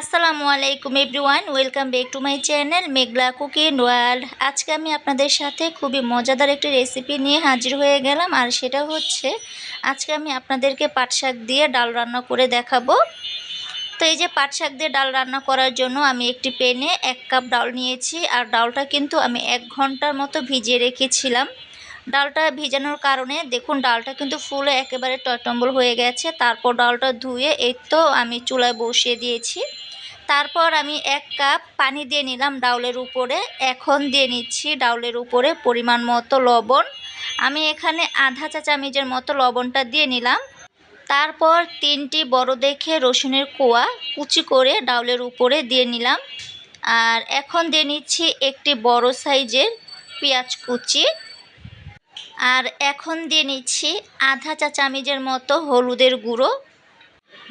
আসসালামু আলাইকুম everyone, welcome back to my channel Meghla cooking world. আজকে আমি আপনাদের সাথে খুবই মজাদার একটি রেসিপি নিয়ে হাজির হয়ে গেলাম, আর সেটা হচ্ছে আজকে আমি আপনাদেরকে পাট শাক দিয়ে ডাল রান্না করে দেখাবো। তো এই যে পাট শাক দিয়ে ডাল রান্না করার জন্য আমি একটি পেনে এক কাপ ডাল নিয়েছি, আর ডালটা কিন্তু আমি এক ঘণ্টার মতো ভিজিয়ে রেখেছিলাম। ডালটা ভিজানোর কারণে দেখুন ডালটা কিন্তু ফুলে একেবারে টয়টম্বল হয়ে গেছে, তারপর ডালটা ধুয়ে এই তো আমি চুলায় বসিয়ে দিয়েছি। তারপর আমি এক কাপ পানি দিয়ে নিলাম ডাউলের উপরে। এখন দিয়ে নিচ্ছি ডাউলের উপরে পরিমাণ মতো লবণ। আমি এখানে আধা চা চামচের মতো লবণটা দিয়ে নিলাম। তারপর তিনটি বড় দেখে রসুনের কোয়া কুচি করে ডাউলের উপরে দিয়ে নিলাম। আর এখন দিয়ে নিচ্ছি একটি বড় সাইজের পেঁয়াজ কুচি। আর এখন দিয়ে নিচ্ছি আধা চা চামচের মতো হলুদের গুঁড়ো।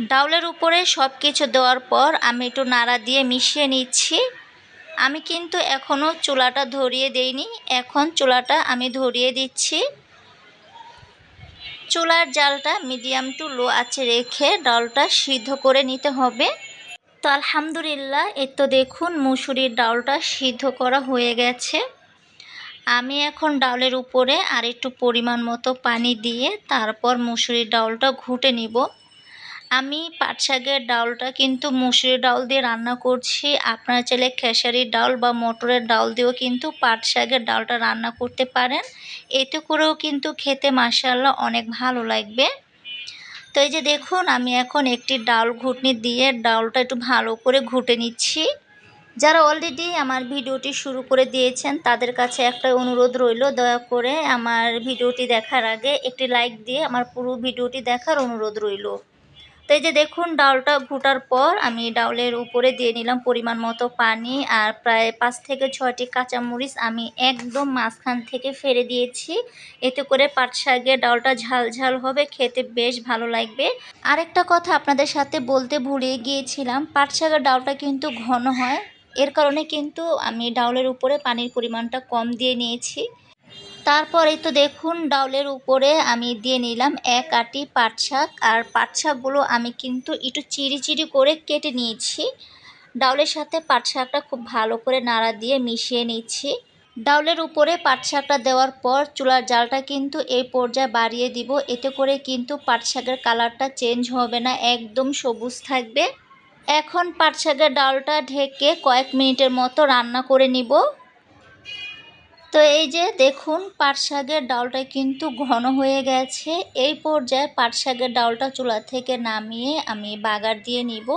ডাউলের উপরে সব কিছু দেওয়ার পর আমি একটু নাড়া দিয়ে মিশিয়ে নিচ্ছি। আমি কিন্তু এখনও চুলাটা ধরিয়ে দেইনি। এখন চুলাটা আমি ধরিয়ে দিচ্ছি। চুলার জালটা মিডিয়াম টু লো আছে রেখে ডালটা সিদ্ধ করে নিতে হবে। তো আলহামদুলিল্লাহ এ তো দেখুন মুসুরির ডালটা সিদ্ধ করা হয়ে গেছে। আমি এখন ডালের উপরে আর একটু পরিমাণ মতো পানি দিয়ে তারপর মুসুরির ডালটা ঘুটে নিব। আমি পাট শাকের ডালটা কিন্তু মুসুরির ডাল দিয়ে রান্না করছি। আপনারা চাইলে খেসারির ডাল বা মটরের ডাল দিয়েও কিন্তু পাট শাকের ডালটা রান্না করতে পারেন। এতে করেও কিন্তু খেতে মাসাল্লাহ অনেক ভালো লাগবে। তো এই যে দেখুন, আমি এখন একটি ডাল ঘুটনি দিয়ে ডালটা একটু ভালো করে ঘুটে নিচ্ছি। যারা অলরেডি আমার ভিডিওটি শুরু করে দিয়েছেন, তাদের কাছে একটা অনুরোধ রইল। দয়া করে আমার ভিডিওটি দেখার আগে একটি লাইক দিয়ে আমার পুরো ভিডিওটি দেখার অনুরোধ রইল। তো এই যে দেখুন, ডালটা ঘুটার পর আমি ডাউলের উপরে দিয়ে নিলাম পরিমাণ মতো পানি আর প্রায় পাঁচ থেকে ছয়টি কাঁচামরিচ আমি একদম মাঝখান থেকে ফেলে দিয়েছি। এতে করে পাট শাকের ডালটা ঝাল ঝাল হবে, খেতে বেশ ভালো লাগবে। আরেকটা কথা আপনাদের সাথে বলতে ভুলে গিয়েছিলাম, পাট শাকের ডালটা কিন্তু ঘন হয়। এর কারণে কিন্তু আমি ডাউলের উপরে পানির পরিমাণটা কম দিয়ে নিয়েছি। তারপরেই তো দেখুন, ডাউলের উপরে আমি দিয়ে নিলাম এক আটি পাট শাক। আর পাট শাকগুলো আমি কিন্তু একটু চিড়ি চিড়ি করে কেটে নিয়েছি। ডাউলের সাথে পাট শাকটা খুব ভালো করে নাড়া দিয়ে মিশিয়ে নিচ্ছি। ডাউলের উপরে পাট শাকটা দেওয়ার পর চুলার জালটা কিন্তু এই পর্যায়ে বাড়িয়ে দিব। এতে করে কিন্তু পাট শাকের কালারটা চেঞ্জ হবে না, একদম সবুজ থাকবে। এখন পাট শাকের ডালটা ঢেকে কয়েক মিনিটের মতো রান্না করে নিব। তো এই যে দেখুন, পাট শাকের ডালটা কিন্তু ঘন হয়ে গেছে। এই পর্যায়ে পাট শাকের ডালটা চুলা থেকে নামিয়ে আমি বাগার দিয়ে নিব।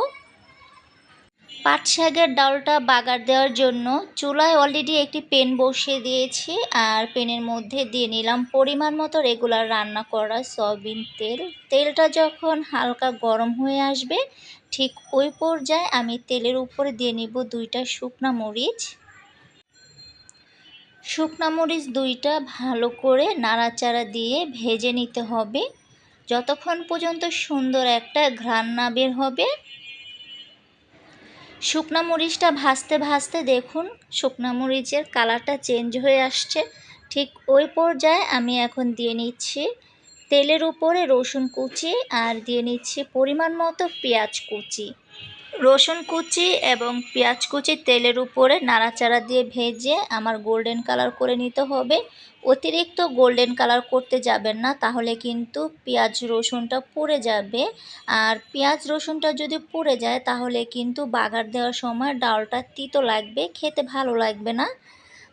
পাট শাকের ডালটা বাগার দেওয়ার জন্য চুলায় অলরেডি একটি পেন বসিয়ে দিয়েছি আর পেনের মধ্যে দিয়ে নিলাম পরিমাণ মতো রেগুলার রান্না করা সয়াবিন তেল। তেলটা যখন হালকা গরম হয়ে আসবে, ঠিক ওই পর্যায়ে আমি তেলের উপরে দিয়ে নিব দুইটা শুকনা মরিচ। শুকনা মরিচ দুইটা ভালো করে নাড়াচাড়া দিয়ে ভেজে নিতে হবে। যতক্ষণ পর্যন্ত সুন্দর একটা ঘ্রাণ না বের হবে। শুকনা মরিচটা ভাজতে ভাজতে দেখুন, শুকনা মরিচের কালারটা চেঞ্জ হয়ে আসছে। ঠিক ওই পর্যায়ে আমি এখন দিয়ে নিচ্ছি তেলের উপরে রসুন কুচি আর দিয়ে নিচ্ছি পরিমাণ মতো পেঁয়াজ কুচি। রসুন কুচি এবং পেঁয়াজ কুচি তেলের উপরে নাড়াচাড়া দিয়ে ভেজে আমার গোল্ডেন কালার করে নিতে হবে। অতিরিক্ত গোল্ডেন কালার করতে যাবেন না, তাহলে কিন্তু পেঁয়াজ রসুনটা পুড়ে যাবে। আর পেঁয়াজ রসুনটা যদি পুড়ে যায়, তাহলে কিন্তু বাগার দেওয়ার সময় ডালটা তিতো লাগবে, খেতে ভালো লাগবে না।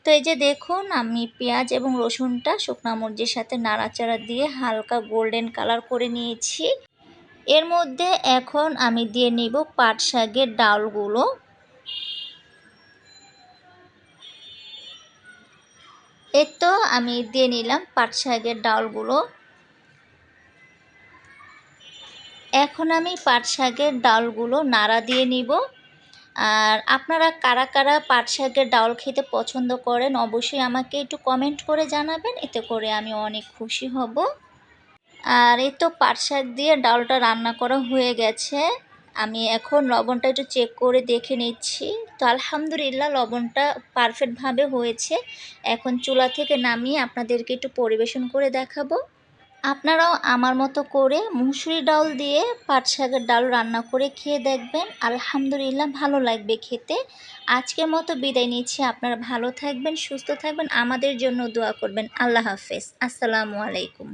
তো এই যে দেখুন, আমি পেঁয়াজ এবং রসুনটা শুকনা মরিচের সাথে নাড়াচাড়া দিয়ে হালকা গোল্ডেন কালার করে নিয়েছি। এর মধ্যে এখন আমি দিয়ে নিব পাট শাকের ডালগুলো। এর তো আমি দিয়ে নিলাম পাট শাকের ডালগুলো। এখন আমি পাট শাকের ডালগুলো নাড়া দিয়ে নিব। আর আপনারা কারা কারা পাট শাকের ডাল খেতে পছন্দ করেন, অবশ্যই আমাকে একটু কমেন্ট করে জানাবেন, এতে করে আমি অনেক খুশি হব। আর এই তো পাট শাক দিয়ে ডালটা রান্না করা হয়ে গেছে। আমি এখন লবণটা একটু চেক করে দেখে নিচ্ছি। তো আলহামদুলিল্লাহ লবণটা পারফেক্টভাবে হয়েছে। এখন চুলা থেকে নামিয়ে আপনাদেরকে একটু পরিবেশন করে দেখাবো। আপনারাও আমার মতো করে মুসুরি ডাল দিয়ে পাট শাকের ডাল রান্না করে খেয়ে দেখবেন। আলহামদুলিল্লাহ ভালো লাগবে খেতে। আজকের মতো বিদায় নিচ্ছি। আপনারা ভালো থাকবেন, সুস্থ থাকবেন। আমাদের জন্য দোয়া করবেন। আল্লাহ হাফেজ। আসসালামু আলাইকুম।